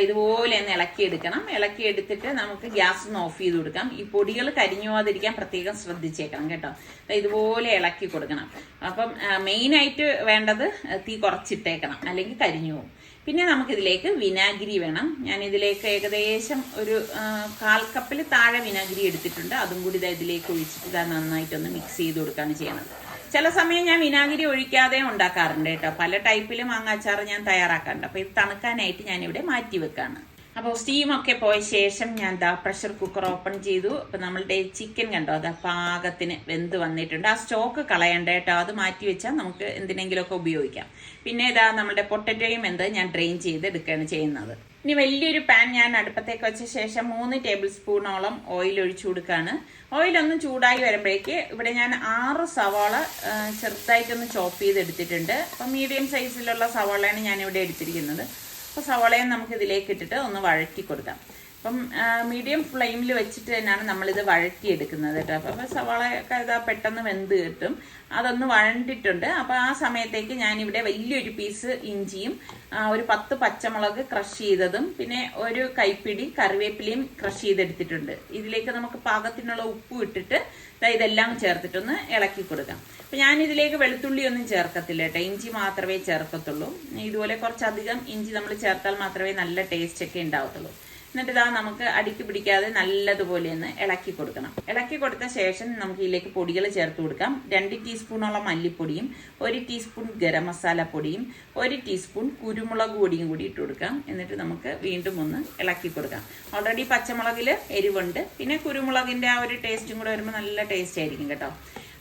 ഇതുപോലെ ഒന്ന് ഇളക്കി എടുക്കണം ഇളക്കി എടുത്തിട്ട് നമുക്ക് ഗ്യാസ് ഒന്ന് ഓഫ് ചെയ്ത് കൊടുക്കാം. ഈ പൊടികൾ കരിഞ്ഞു പോകാതിരിക്കാൻ പ്രത്യേകം ശ്രദ്ധിച്ചേക്കണം കേട്ടോ. ഇതുപോലെ ഇളക്കി കൊടുക്കണം. അപ്പം മെയിനായിട്ട് വേണ്ടത് തീ കുറച്ചിട്ടേക്കണം. അല്ലെങ്കിൽ കരിഞ്ഞു പോകും പിന്നെ നമുക്കിതിലേക്ക് വിനാഗിരി വേണം. ഞാൻ ഇതിലേക്ക് ഏകദേശം ഒരു കാൽ കപ്പിൽ താഴെ വിനാഗിരി എടുത്തിട്ടുണ്ട്. അതും കൂടി ഇതാ ഇതിലേക്ക് ഒഴിച്ചിട്ട് ഇതാ നന്നായിട്ടൊന്ന് മിക്സ് ചെയ്ത് കൊടുക്കുകയാണ് ചെയ്യുന്നത്. ചില സമയം ഞാൻ വിനാഗിരി ഒഴിക്കാതെ ഉണ്ടാക്കാറുണ്ട് കേട്ടോ. പല ടൈപ്പിൽ മാങ്ങാച്ചാറ് ഞാൻ തയ്യാറാക്കാറുണ്ട്. അപ്പോൾ ഇത് തണുക്കാനായിട്ട് ഞാനിവിടെ മാറ്റി വെക്കാണ് അപ്പോൾ സ്റ്റീമൊക്കെ പോയ ശേഷം ഞാൻ ദാ പ്രഷർ കുക്കർ ഓപ്പൺ ചെയ്തു. അപ്പോൾ നമ്മളുടെ ചിക്കൻ കണ്ടോ? അത് പാകത്തിന് വെന്ത് വന്നിട്ടുണ്ട്. ആ സ്റ്റോക്ക് കളയണ്ട കേട്ടോ. അത് മാറ്റി വെച്ചാൽ നമുക്ക് എന്തിനെങ്കിലുമൊക്കെ ഉപയോഗിക്കാം. പിന്നെ ഇതാ നമ്മുടെ പൊട്ടറ്റോയും എന്ത് ഞാൻ ഡ്രെയിൻ ചെയ്ത് എടുക്കുകയാണ് ചെയ്യുന്നത്. ഇനി വലിയൊരു പാൻ ഞാൻ അടുപ്പത്തേക്ക് വെച്ച ശേഷം മൂന്ന് ടേബിൾ സ്പൂണോളം ഓയിൽ ഒഴിച്ചു കൊടുക്കുകയാണ്. ഓയിൽ ഒന്ന് ചൂടായി വരുമ്പോഴേക്ക് ഇവിടെ ഞാൻ ആറ് സവാള ചെറുതായിട്ടൊന്ന് ചോപ്പ് ചെയ്ത് എടുത്തിട്ടുണ്ട് അപ്പം മീഡിയം സൈസിലുള്ള സവാളയാണ് ഞാൻ ഇവിടെ എടുത്തിരിക്കുന്നത്. അപ്പോൾ സവോളയും നമുക്ക് ഇതിലേക്ക് ഇട്ടിട്ട് ഒന്ന് വഴറ്റി കൊടുക്കാം. അപ്പം മീഡിയം ഫ്ലെയിമിൽ വെച്ചിട്ട് തന്നെയാണ് നമ്മളിത് വഴറ്റിയെടുക്കുന്നത് കേട്ടോ. അപ്പം സവാളയൊക്കെ ഇതാ പെട്ടെന്ന് വെന്ത് കിട്ടും. അതൊന്ന് വഴണ്ടിട്ടുണ്ട്. അപ്പോൾ ആ സമയത്തേക്ക് ഞാനിവിടെ വലിയൊരു പീസ് ഇഞ്ചിയും ഒരു പത്ത് പച്ചമുളക് ക്രഷ് ചെയ്തതും പിന്നെ ഒരു കൈപ്പിടി കറിവേപ്പിലയും ക്രഷ് ചെയ്തെടുത്തിട്ടുണ്ട്. ഇതിലേക്ക് നമുക്ക് പാകത്തിനുള്ള ഉപ്പ് ഇട്ടിട്ട് ഇതെല്ലാം ചേർത്തിട്ടൊന്ന് ഇളക്കി കൊടുക്കാം. അപ്പം ഞാൻ ഇതിലേക്ക് വെളുത്തുള്ളി ഒന്നും ചേർക്കത്തില്ല കേട്ടോ. ഇഞ്ചി മാത്രമേ ചേർക്കത്തുള്ളൂ. ഇതുപോലെ കുറച്ചധികം ഇഞ്ചി നമ്മൾ ചേർത്താൽ മാത്രമേ നല്ല ടേസ്റ്റ് ഒക്കെ ഉണ്ടാവത്തുള്ളൂ. എന്നിട്ട് ഇതാ നമുക്ക് അടിക്ക് പിടിക്കാതെ നല്ലതുപോലെ ഒന്ന് ഇളക്കി കൊടുക്കണം. ഇളക്കി കൊടുത്ത ശേഷം നമുക്ക് ഇതിലേക്ക് പൊടികൾ ചേർത്ത് കൊടുക്കാം. രണ്ട് ടീസ്പൂണോളം മല്ലിപ്പൊടിയും ഒരു ടീസ്പൂൺ ഗരം മസാല പൊടിയും ഒരു ടീസ്പൂൺ കുരുമുളക് പൊടിയും കൂടി ഇട്ട് കൊടുക്കാം. എന്നിട്ട് നമുക്ക് വീണ്ടും ഒന്ന് ഇളക്കി കൊടുക്കാം. ഓൾറെഡി പച്ചമുളകിൽ എരിവുണ്ട്. പിന്നെ കുരുമുളകിന്റെ ആ ഒരു ടേസ്റ്റും കൂടെ വരുമ്പോൾ നല്ല ടേസ്റ്റ് ആയിരിക്കും കേട്ടോ.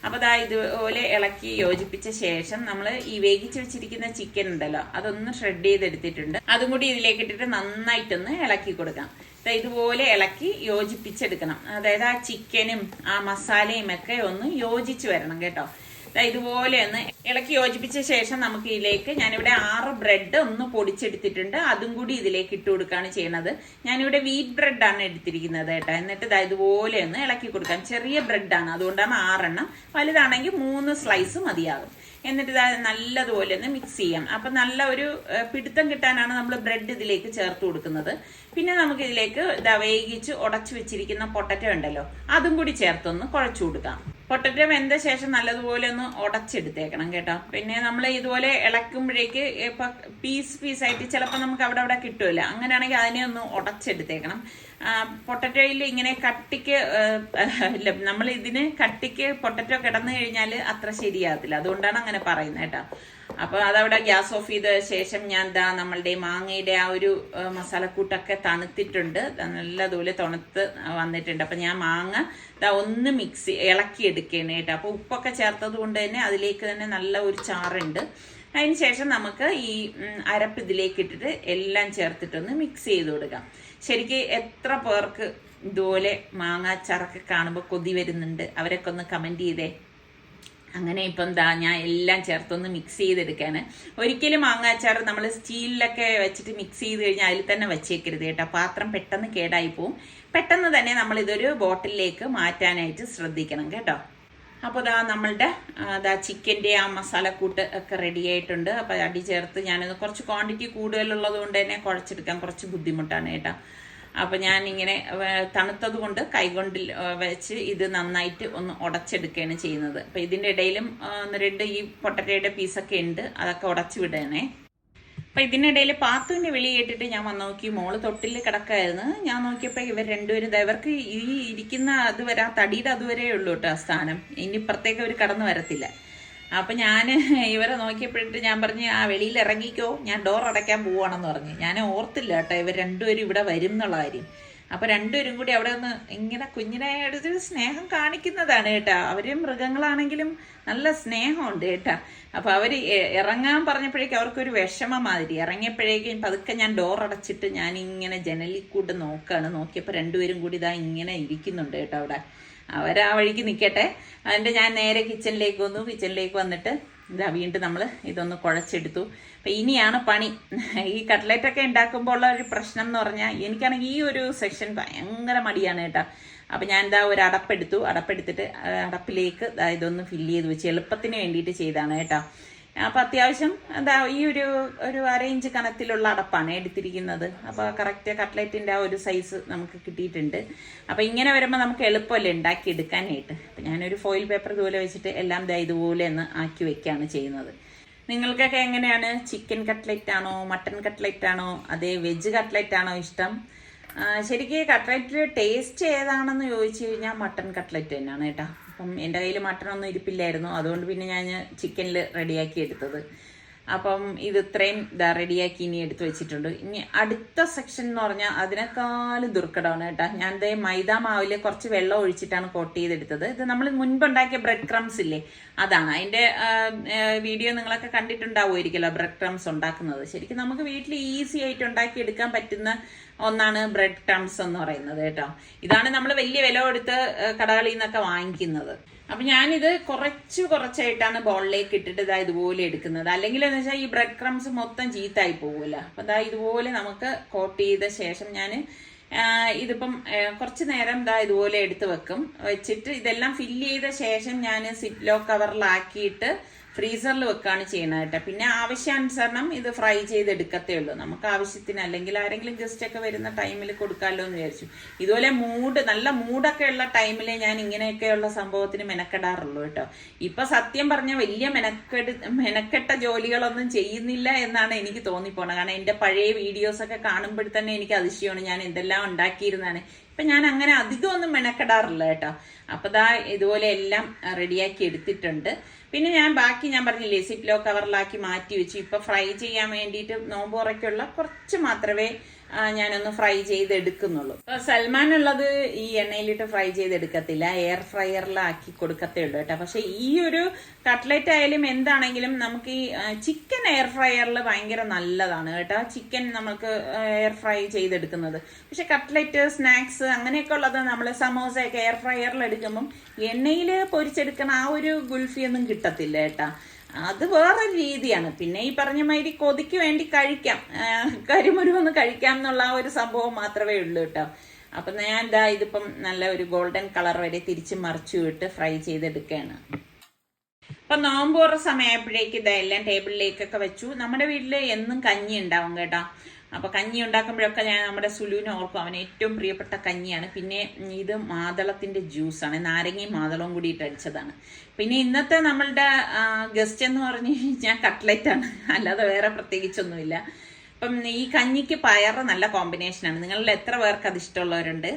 അപ്പോൾ ദാ ഇതുപോലെ ഇളക്കി യോജിപ്പിച്ച ശേഷം നമ്മൾ ഈ വേവിച്ച് വെച്ചിരിക്കുന്ന ചിക്കൻ ഉണ്ടല്ലോ അതൊന്ന് ഷ്രെഡ് ചെയ്തെടുത്തിട്ടുണ്ട്. അതും കൂടി ഇതിലേക്ക് ഇട്ടിട്ട് നന്നായിട്ടൊന്ന് ഇളക്കി കൊടുക്കാം. ഇതുപോലെ ഇളക്കി യോജിപ്പിച്ചെടുക്കണം. അതായത് ആ ചിക്കനും ആ മസാലയും ഒക്കെ ഒന്ന് യോജിച്ച് വരണം കേട്ടോ. ഇതുപോലെ ഒന്ന് ഇളക്കി യോജിപ്പിച്ച ശേഷം നമുക്ക് ഇതിലേക്ക് ഞാനിവിടെ ആറ് ബ്രെഡ് ഒന്ന് പൊടിച്ചെടുത്തിട്ടുണ്ട്. അതും കൂടി ഇതിലേക്ക് ഇട്ട് കൊടുക്കുകയാണ് ചെയ്യണത് ഞാനിവിടെ വീറ്റ് ബ്രെഡാണ് എടുത്തിരിക്കുന്നത് കേട്ടോ. എന്നിട്ട് ദാ ഇതുപോലെ ഒന്ന് ഇളക്കി കൊടുക്കാം. ചെറിയ ബ്രെഡാണ് അതുകൊണ്ടാണ് ആറെണ്ണം. വലുതാണെങ്കിൽ മൂന്ന് സ്ലൈസ് മതിയാകും. എന്നിട്ട് ഇതാ നല്ലതുപോലെ ഒന്ന് മിക്സ് ചെയ്യാം. അപ്പം നല്ല ഒരു പിടുത്തം കിട്ടാനാണ് നമ്മൾ ബ്രെഡ് ഇതിലേക്ക് ചേർത്ത് കൊടുക്കുന്നത്. പിന്നെ നമുക്ക് ഇതിലേക്ക് ഇതാ വേവിച്ച് ഉടച്ചു വെച്ചിരിക്കുന്ന പൊട്ടറ്റോ ഉണ്ടല്ലോ അതും കൂടി ചേർത്തൊന്ന് കുഴച്ചു കൊടുക്കാം. പൊട്ടറ്റോ വെന്ത ശേഷം നല്ലതുപോലെ ഒന്ന് ഉടച്ചെടുത്തേക്കണം കേട്ടോ. പിന്നെ നമ്മൾ ഇതുപോലെ ഇളക്കുമ്പോഴേക്ക് ഇപ്പൊ പീസ് പീസായിട്ട് ചിലപ്പോൾ നമുക്ക് അവിടെ അവിടെ കിട്ടുമല്ലോ അങ്ങനെയാണെങ്കിൽ അതിനെ ഒന്ന് ഉടച്ചെടുത്തേക്കണം പൊട്ടറ്റോയിൽ ഇങ്ങനെ കട്ടിക്ക് നമ്മൾ ഇതിന് കട്ടിക്ക് പൊട്ടറ്റോ കിടന്നു കഴിഞ്ഞാൽ അത്ര ശരിയാകത്തില്ല. അതുകൊണ്ടാണ് അങ്ങനെ പറയുന്നത് കേട്ടോ. അപ്പോൾ അതവിടെ ഗ്യാസ് ഓഫ് ചെയ്ത ശേഷം ഞാൻ ദാ നമ്മളുടെ മാങ്ങയുടെ ആ ഒരു മസാലക്കൂട്ടൊക്കെ തണുത്തിട്ടുണ്ട്. നല്ലതുപോലെ തണുത്ത് വന്നിട്ടുണ്ട്. അപ്പം ഞാൻ മാങ്ങ ദാ ഒന്ന് മിക്സ് ഇളക്കി എടുക്കുകയാണ് കേട്ടോ. അപ്പോൾ ഉപ്പൊക്കെ ചേർത്തത് കൊണ്ട് തന്നെ അതിലേക്ക് തന്നെ നല്ല ഒരു ചാറുണ്ട്. അതിന് ശേഷം നമുക്ക് ഈ അരപ്പ് ഇതിലേക്ക് ഇട്ടിട്ട് എല്ലാം ചേർത്തിട്ടൊന്ന് മിക്സ് ചെയ്ത് കൊടുക്കാം. ശരിക്ക് എത്ര പേർക്ക് ഇതുപോലെ മാങ്ങ അച്ചാറൊക്കെ കാണുമ്പോൾ കൊതി വരുന്നുണ്ട്? അവരൊക്കെ ഒന്ന് കമന്റ് ചെയ്തേ. അങ്ങനെ ഇപ്പം ദാ ഞാൻ എല്ലാം ചേർത്തൊന്ന് മിക്സ് ചെയ്തെടുക്കാൻ ഒരിക്കലും മാങ്ങാച്ചാർ നമ്മൾ സ്റ്റീലിലൊക്കെ വെച്ചിട്ട് മിക്സ് ചെയ്ത് കഴിഞ്ഞാൽ അതിൽ തന്നെ വെച്ചേക്കരുത് കേട്ടോ. പാത്രം പെട്ടെന്ന് കേടായി പോവും. പെട്ടെന്ന് തന്നെ നമ്മൾ ഇതൊരു ബോട്ടിലേക്ക് മാറ്റാനായിട്ട് ശ്രദ്ധിക്കണം കേട്ടോ. അപ്പോൾ ഇതാ നമ്മളുടെ അതാ ചിക്കന്റെ ആ മസാലക്കൂട്ട് ഒക്കെ റെഡി ആയിട്ടുണ്ട്. അപ്പോൾ അടി ചേർത്ത് ഞാനത് കുറച്ച് ക്വാണ്ടിറ്റി കൂടുതലുള്ളത് കൊണ്ട് തന്നെ കുഴച്ചെടുക്കാൻ കുറച്ച് ബുദ്ധിമുട്ടാണ് കേട്ടോ. അപ്പോൾ ഞാൻ ഇങ്ങനെ തണുത്തത് കൊണ്ട് കൈകൊണ്ടിൽ വെച്ച് ഇത് നന്നായിട്ട് ഒന്ന് ഉടച്ചെടുക്കുകയാണ് ചെയ്യുന്നത്. അപ്പോൾ ഇതിന്റെ ഇടയിലും ഒന്ന് രണ്ട് ഈ പൊട്ടറ്റയുടെ പീസൊക്കെ ഉണ്ട് അതൊക്കെ ഉടച്ചു വിടണേ. അപ്പൊ ഇതിനിടയിൽ പാത്തുവിന്റെ വിളി കേട്ടിട്ട് ഞാൻ വന്ന് നോക്കി മോൾ തൊട്ടിൽ കിടക്കായിരുന്നു. ഞാൻ നോക്കിയപ്പോ ഇവർ രണ്ടുപേരും ഇവർക്ക് ഈ ഇരിക്കുന്ന അതുവരെ ആ തടിയുടെ അതുവരെ ഉള്ളൂ കേട്ടോ സ്ഥാനം. ഇനി പ്രത്യേകം അവർ കടന്നു വരത്തില്ല. അപ്പൊ ഞാൻ ഇവരെ നോക്കിയപ്പോഴിട്ട് ഞാൻ പറഞ്ഞു ആ വെളിയിൽ ഇറങ്ങിക്കോ ഞാൻ ഡോർ അടയ്ക്കാൻ പോവാണെന്ന് പറഞ്ഞു. ഞാൻ ഓർത്തില്ല കേട്ടോ ഇവർ രണ്ടുപേരും ഇവിടെ വരും എന്നുള്ള കാര്യം. അപ്പൊ രണ്ടുപേരും കൂടി അവിടെ ഒന്ന് ഇങ്ങനെ കുഞ്ഞിനെ സ്നേഹം കാണിക്കുന്നതാണ് കേട്ടാ. അവർ മൃഗങ്ങളാണെങ്കിലും നല്ല സ്നേഹമുണ്ട് കേട്ടാ. അപ്പൊ അവർ എ- ഇറങ്ങാൻ പറഞ്ഞപ്പോഴേക്കും അവർക്കൊരു വിഷമം മാതിരി ഇറങ്ങിയപ്പോഴേക്കും പതുക്കെ ഞാൻ ഡോർ അടച്ചിട്ട് ഞാൻ ഇങ്ങനെ ജനലിൽ കൂട്ട് നോക്കാണ്. നോക്കിയപ്പോൾ രണ്ടുപേരും കൂടി ഇതാ ഇങ്ങനെ ഇരിക്കുന്നുണ്ട് കേട്ടോ അവിടെ. അവരാ വഴിക്ക് നിൽക്കട്ടെ അതിന്റെ ഞാൻ നേരെ കിച്ചണിലേക്ക് വന്നു. കിച്ചണിലേക്ക് വന്നിട്ട് ഇതാ വീണ്ടും നമ്മൾ ഇതൊന്ന് കുഴച്ചെടുത്തു. അപ്പം ഇനിയാണ് പണി. ഈ കട്ട്ലറ്റൊക്കെ ഉണ്ടാക്കുമ്പോൾ ഉള്ള ഒരു പ്രശ്നം എന്ന് പറഞ്ഞാൽ എനിക്കാണെങ്കിൽ ഈ ഒരു സെക്ഷൻ ഭയങ്കര മടിയാണ് കേട്ടോ. അപ്പം ഞാൻ എന്താ ഒരു അടപ്പെടുത്തു. അടപ്പെടുത്തിട്ട് അടപ്പിലേക്ക് ഇതൊന്ന് ഫില്ല് ചെയ്ത് വെച്ച്. എളുപ്പത്തിന് വേണ്ടിയിട്ട് ചെയ്താണ് കേട്ടോ. അപ്പം അത്യാവശ്യം എന്താ ഈ ഒരു ഒരു അര ഇഞ്ച് കനത്തിലുള്ള അടപ്പാണ് എടുത്തിരിക്കുന്നത്. അപ്പോൾ കറക്റ്റ് കട്ട്ലറ്റിന്റെ ആ ഒരു സൈസ് നമുക്ക് കിട്ടിയിട്ടുണ്ട്. അപ്പോൾ ഇങ്ങനെ വരുമ്പോൾ നമുക്ക് എളുപ്പമല്ലേ ഉണ്ടാക്കി എടുക്കാനായിട്ട് അപ്പം ഞാനൊരു ഫോയിൽ പേപ്പർ ഇതുപോലെ വെച്ചിട്ട് എല്ലാം ദാ ഇതുപോലെ ഒന്ന് ആക്കി വെക്കുകയാണ് ചെയ്യുന്നത്. നിങ്ങൾക്കൊക്കെ എങ്ങനെയാണ്? ചിക്കൻ കട്ട്ലറ്റ് ആണോ? മട്ടൺ കട്ട്ലറ്റ് ആണോ? അതേ വെജ് കട്ട്ലറ്റ് ആണോ ഇഷ്ടം? ശരിക്കും കട്ട്ലറ്റിൽ ടേസ്റ്റ് ഏതാണെന്ന് ചോദിച്ചു കഴിഞ്ഞാൽ മട്ടൺ കട്ട്ലറ്റ് തന്നെയാണ് കേട്ടോ. അപ്പം എന്റെ കയ്യിൽ മട്ടൺ ഒന്നും ഇരിപ്പില്ലായിരുന്നു. അതുകൊണ്ട് പിന്നെ ഞാൻ ചിക്കനിൽ റെഡിയാക്കി എടുത്തത്. അപ്പം ഇത് ഇത്രയും ഇതാ റെഡിയാക്കി ഇനി എടുത്തു വെച്ചിട്ടുണ്ട്. ഇനി അടുത്ത സെക്ഷൻ എന്ന് പറഞ്ഞാൽ അതിനേക്കാളും ദുർഘടമാണ് കേട്ടോ. ഞാൻ ദേ മൈദ മാവിൽ കുറച്ച് വെള്ളം ഒഴിച്ചിട്ടാണ് കോട്ട് ചെയ്തെടുത്തത്. ഇത് നമ്മൾ മുൻപുണ്ടാക്കിയ ബ്രെഡ് ക്രംസ് ഇല്ലേ? അതാണ്. അതിന്റെ വീഡിയോ നിങ്ങളൊക്കെ കണ്ടിട്ടുണ്ടാവുമായിരിക്കുമല്ലോ ബ്രെഡ് ക്രംസ് ഉണ്ടാക്കുന്നത്. ശരിക്കും നമുക്ക് വീട്ടിൽ ഈസി ആയിട്ട് ഉണ്ടാക്കി എടുക്കാൻ പറ്റുന്ന ഒന്നാണ് ബ്രെഡ് ക്രംസ് എന്ന് പറയുന്നത് കേട്ടോ. ഇതാണ് നമ്മൾ വലിയ വില കൊടുത്ത് കടകളിൽ നിന്നൊക്കെ വാങ്ങിക്കുന്നത്. അപ്പൊ ഞാനിത് കുറച്ച് കുറച്ചായിട്ടാണ് ബോളിലേക്ക് ഇട്ടിട്ട് ഇതാ ഇതുപോലെ എടുക്കുന്നത്. അല്ലെങ്കിൽ എന്ന് വെച്ചാൽ ഈ ബ്രെഡ് ക്രംസ് മൊത്തം ചീത്തായി പോകില്ല അപ്പൊ ഇതാ ഇതുപോലെ നമുക്ക് കോട്ട് ചെയ്ത ശേഷം ഞാൻ ഇതിപ്പം കുറച്ച് നേരം ദാ ഇതുപോലെ എടുത്ത് വെക്കും. വെച്ചിട്ട് ഇതെല്ലാം ഫില്ല് ചെയ്ത ശേഷം ഞാൻ സിപ്ലോ കവറിലാക്കിയിട്ട് ഫ്രീസറിൽ വെക്കുകയാണ് ചെയ്യണത് കേട്ടോ. പിന്നെ ആവശ്യാനുസരണം ഇത് ഫ്രൈ ചെയ്തെടുക്കത്തേ ഉള്ളൂ. നമുക്ക് ആവശ്യത്തിന് അല്ലെങ്കിൽ ആരെങ്കിലും ഗസ്റ്റ് ഒക്കെ വരുന്ന ടൈമിൽ കൊടുക്കാമല്ലോ എന്ന് വിചാരിച്ചു. ഇതുപോലെ മൂഡ് നല്ല മൂഡൊക്കെ ഉള്ള ടൈമിൽ ഞാൻ ഇങ്ങനെയൊക്കെയുള്ള സംഭവത്തിന് മെനക്കെടാറുള്ളൂ കേട്ടോ. ഇപ്പൊ സത്യം പറഞ്ഞ വലിയ മെനക്കെട് മെനക്കെട്ട ജോലികളൊന്നും ചെയ്യുന്നില്ല എന്നാണ് എനിക്ക് തോന്നിപ്പോണത്. കാരണം എന്റെ പഴയ വീഡിയോസ് ഒക്കെ കാണുമ്പോൾ തന്നെ എനിക്ക് അതിശയമാണ് ഞാൻ എന്തെല്ലാം ഉണ്ടാക്കിയിരുന്നാണ്. ഇപ്പൊ ഞാൻ അങ്ങനെ അധികം ഒന്നും മെനക്കെടാറില്ല കേട്ടോ. അപ്പൊ ദാ ഇതുപോലെ എല്ലാം റെഡിയാക്കി എടുത്തിട്ടുണ്ട്. പിന്നെ ഞാൻ ബാക്കി ഞാൻ പറഞ്ഞില്ലേ സിപ്ലോ കവറിലാക്കി മാറ്റി വെച്ചു. ഇപ്പൊ ഫ്രൈ ചെയ്യാൻ വേണ്ടിയിട്ട് നോമ്പോറയ്ക്കുള്ള കുറച്ച് മാത്രമേ ഞാനൊന്ന് ഫ്രൈ ചെയ്ത് എടുക്കുന്നുള്ളൂ ഇപ്പൊ സൽമാൻ ഉള്ളത് ഈ എണ്ണയിലിട്ട് ഫ്രൈ ചെയ്തെടുക്കത്തില്ല. എയർ ഫ്രയറിലാക്കി കൊടുക്കത്തേ ഉള്ളൂ കേട്ടോ. പക്ഷെ ഈ ഒരു കട്ട്ലറ്റ് ആയാലും എന്താണെങ്കിലും നമുക്ക് ഈ ചിക്കൻ എയർ ഫ്രയറിൽ ഭയങ്കര നല്ലതാണ് കേട്ടോ. ചിക്കൻ നമുക്ക് എയർ ഫ്രൈ ചെയ്തെടുക്കുന്നത്. പക്ഷെ കട്ട്ലറ്റ് സ്നാക്സ് അങ്ങനെയൊക്കെ ഉള്ളത് നമ്മൾ സമോസയൊക്കെ എയർ ഫ്രയറിൽ എടുക്കുമ്പം എണ്ണയിൽ പൊരിച്ചെടുക്കണ ആ ഒരു ഗുൽഫി ഒന്നും കിട്ടത്തില്ല കേട്ടാ. അത് വേറൊരു രീതിയാണ്. പിന്നെ ഈ പറഞ്ഞ മാതിരി കൊതിക്ക് വേണ്ടി കഴിക്കാം. കരിമുരുവെന്ന് കഴിക്കാം എന്നുള്ള ആ ഒരു സംഭവം മാത്രമേ ഉള്ളൂ കേട്ടോ. അപ്പൊ ഞാൻ ഇതാ ഇതിപ്പം നല്ല ഒരു ഗോൾഡൻ കളർ വരെ തിരിച്ച് മറിച്ചു വിട്ട് ഫ്രൈ ചെയ്തെടുക്കുകയാണ്. അപ്പൊ നോമ്പോറ സമയമായപ്പോഴേക്ക് ഇതെല്ലാം ടേബിളിലേക്കൊക്കെ വെച്ചു. നമ്മുടെ വീട്ടിൽ എന്നും കഞ്ഞി ഉണ്ടാവും കേട്ടോ. അപ്പൊ കഞ്ഞി ഉണ്ടാക്കുമ്പോഴൊക്കെ ഞാൻ നമ്മുടെ സുലുവിനെ ഓർക്കും. അവന് ഏറ്റവും പ്രിയപ്പെട്ട കഞ്ഞിയാണ്. പിന്നെ ഇത് മാതളത്തിന്റെ ജ്യൂസാണ് നാരങ്ങയും മാതളവും കൂടി അടിച്ചതാണ്. പിന്നെ ഇന്നത്തെ നമ്മളുടെ ഗസ്റ്റ് എന്ന് പറഞ്ഞു കഴിഞ്ഞാൽ ആണ്. അല്ലാതെ വേറെ പ്രത്യേകിച്ചൊന്നുമില്ല. അപ്പം ഈ കഞ്ഞിക്ക് പയറ് നല്ല കോമ്പിനേഷനാണ് നിങ്ങളിൽ എത്ര പേർക്ക് അത് ഇഷ്ടമുള്ളവരുണ്ട്?